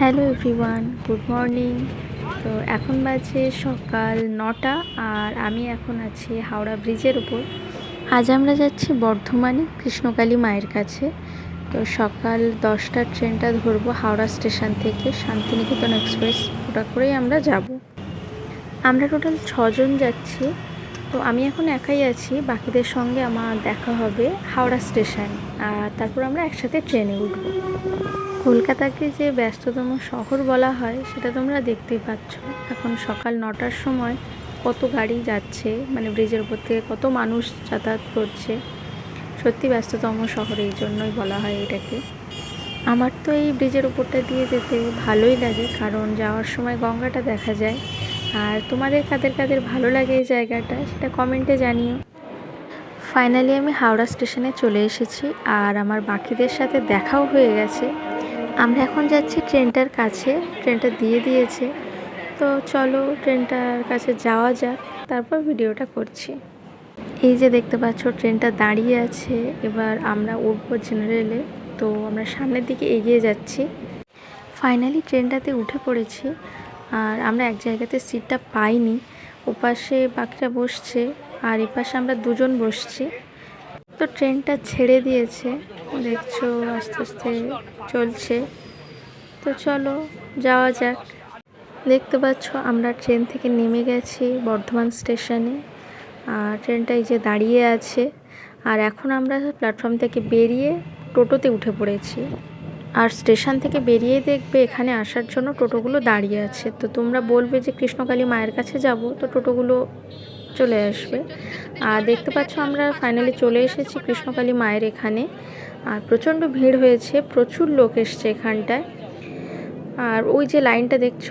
Hello everyone good morning তো এখন বাজে সকাল নটা আর আমি এখন আছি হাওড়া ব্রিজের উপর। আজ আমরা যাচ্ছি বর্ধমানে কৃষ্ণকালী মায়ের কাছে। তো সকাল দশটার ট্রেনটা ধরবো হাওড়া স্টেশন থেকে শান্তিনিকেতন এক্সপ্রেস, ওটা করেই আমরা যাব। আমরা টোটাল ছজন যাচ্ছি। তো আমি এখন একাই আছি, বাকিদের সঙ্গে আমার দেখা হবে হাওড়া স্টেশন। আর তারপর আমরা একসাথে ট্রেনে উঠবো। কলকাতাকে যে ব্যস্ততম শহর বলা হয়, সেটা তোমরা দেখতেই পাচ্ছ। এখন সকাল নটার সময় কত গাড়ি যাচ্ছে মানে ব্রিজের উপর থেকে কত মানুষ যাতায়াত করছে। সত্যি ব্যস্ততম শহর এই জন্যই বলা হয় এটাকে। আমার তো এই ব্রিজের উপরটা দিয়ে যেতে ভালোই লাগে, কারণ যাওয়ার সময় গঙ্গাটা দেখা যায়। আর তোমাদের কাদের কাদের ভালো লাগে এই জায়গাটা, সেটা কমেন্টে জানিও। ফাইনালি আমি হাওড়া স্টেশনে চলে এসেছি, আর আমার বাকিদের সাথে দেখাও হয়ে গেছে। আমরা এখন যাচ্ছি ট্রেনটার কাছে, ট্রেনটা দিয়ে দিয়েছে। তো চলো ট্রেনটার কাছে যাওয়া যাক, তারপর ভিডিওটা করছি। এই যে দেখতে পাচ্ছ, ট্রেনটা দাঁড়িয়ে আছে, এবার আমরা উঠবো জেনারেলে। তো আমরা সামনের দিকে এগিয়ে যাচ্ছি। ফাইনালি ট্রেনটাতে উঠে পড়েছি, আর আমরা এক জায়গাতে সিটটা পাইনি। ওপাশে বাকিরা বসছে, আর এপাশে আমরা দুজন বসছি। তো ট্রেনটা ছেড়ে দিয়েছে। দেখছ, আস্তে আস্তে চলছে। তো চলো, যাওয়া যাক। দেখতে পাচ্ছ, আমরা ট্রেন থেকে নেমে গেছি বর্ধমান স্টেশনে। আর ট্রেনটা এই যে দাঁড়িয়ে আছে। আর এখন আমরা প্ল্যাটফর্ম থেকে বেরিয়ে টোটোতে উঠে পড়েছি। আর স্টেশন থেকে বেরিয়ে দেখবে, এখানে আসার জন্য টোটোগুলো দাঁড়িয়ে আছে। তো তোমরা বলবে যে কৃষ্ণকালী মায়ের কাছে যাব, তো টোটোগুলো চলে আসবে। আর দেখতে পাচ্ছ আমরা ফাইনালি চলে এসেছি কৃষ্ণকালী মায়ের এখানে। আর প্রচণ্ড ভিড় হয়েছে, প্রচুর লোক এসছে এখানটায়। আর ওই যে লাইনটা দেখছ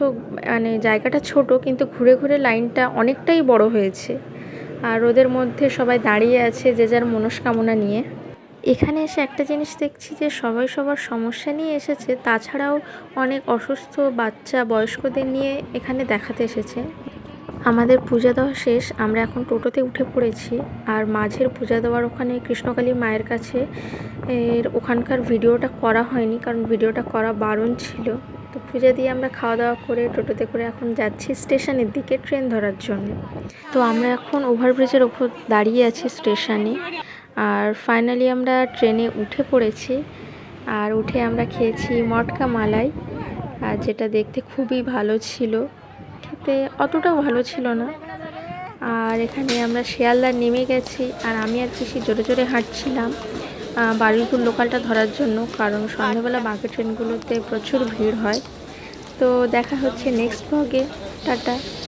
মানে জায়গাটা ছোট, কিন্তু ঘুরে ঘুরে লাইনটা অনেকটাই বড় হয়েছে। আর ওদের মধ্যে সবাই দাঁড়িয়ে আছে যে যার মনস্কামনা নিয়ে। এখানে এসে একটা জিনিস দেখছি যে সবাই সবার সমস্যা নিয়ে এসেছে, তাছাড়াও অনেক অসুস্থ বাচ্চা বয়স্কদের নিয়ে এখানে দেখাতে এসেছে। আমাদের পূজা দেওয়া শেষ, আমরা এখন টোটোতে উঠে পড়েছি। আর মাঝের পূজা দেওয়ার ওখানে কৃষ্ণকালী মায়ের কাছে এর ওখানকার ভিডিওটা করা হয়নি, কারণ ভিডিওটা করা বারণ ছিল। তো পূজা দিয়ে আমরা খাওয়া দাওয়া করে টোটোতে করে এখন যাচ্ছি স্টেশনের দিকে ট্রেন ধরার জন্য। তো আমরা এখন ওভারব্রিজের ওপর দাঁড়িয়ে আছি স্টেশনে। আর ফাইনালি আমরা ট্রেনে উঠে পড়েছি। আর উঠে আমরা খেয়েছি মটকা মালাই, আর যেটা দেখতে খুবই ভালো ছিল। খেতে অতটাও ভালো ছিল না। আর এখানে আমরা শেয়ালদার নেমে গেছি আর আমি আর পিসি জোরে জোরে হাঁটছিলাম বারুইপুর লোকালটা ধরার জন্য, কারণ সন্ধ্যাবেলা বাকি ট্রেনগুলোতে প্রচুর ভিড় হয়। তো দেখা হচ্ছে নেক্সট ব্লগে টাটা।